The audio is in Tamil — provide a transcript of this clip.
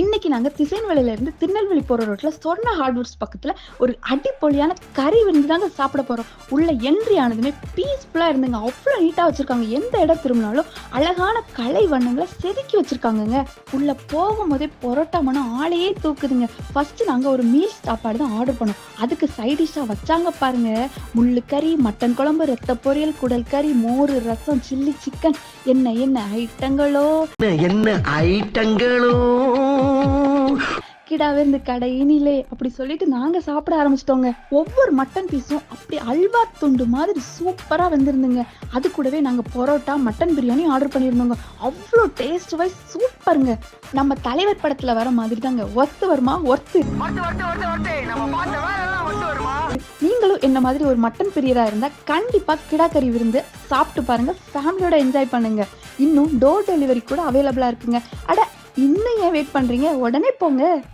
இன்னைக்கு நாங்க திசைன்வேலையில இருந்து திருநெல்வேலி போற ரோட்ல சொர்ண ஹார்ட்வேர்ஸ் பக்கத்துல ஒரு அடிப்பொலியான கறி விருந்து தாங்க சாப்பிட போறோம். உள்ள என்ட்ரி ஆனதுமே பீஸ்ஃபுல்லா இருந்துங்க. அவ்வளவு நீட்டா வச்சிருக்காங்க. எந்த இடம் திரும்பினாலும் அழகான கலை வண்ணங்களை செதுக்கி வச்சிருக்காங்கங்க. உள்ள போகும்போதே பொரோட்டா மனம் ஆளையே தூக்குதுங்க. ஃபர்ஸ்ட் நாங்க ஒரு மீல் சாப்பாடு தான் ஆர்டர் பண்ணோம். அதுக்கு சைடிஷா வச்சாங்க பாருங்க. முள்ளு கறி மட்டன் குழம்பு ரத்த பொரியல் குடல் கறி மோர் ரசம் சில்லி சிக்கன் என்ன என்ன ஐட்டங்களோ? என்ன ஐட்டங்களோ? கிடா விருந்து கடையினிலே அப்படி சொல்லிட்டு நாங்க சாப்பிட ஆரம்பிச்சிட்டோங்க. ஒவ்வொரு மட்டன் பீஸும் அப்படி அல்வா துண்டு மாதிரி சூப்பரா வந்திருந்துங்க. அது கூடவே நாங்க பரோட்டா மட்டன் பிரியாணி ஆர்டர் பண்ணியிருந்தோங்க. அவ்வளோ டேஸ்ட் வைஸ் சூப்பருங்க நம்ம தலைவர் படத்துல வர மாதிரி தாங்க ஒர்த்து வருமா? ஒர்த்து நீங்களும் என்ன மாதிரி ஒரு மட்டன் பிரியரா இருந்தா கண்டிப்பா கிடாக்கறி விருந்து சாப்பிட்டு பாருங்க. ஃபேமிலியோட என்ஜாய் பண்ணுங்க. இன்னும் டோர் டெலிவரி கூட அவைலபிளா இருக்குங்க. அட இன்னும் ஏன் வெயிட் பண்றீங்க? உடனே போங்க.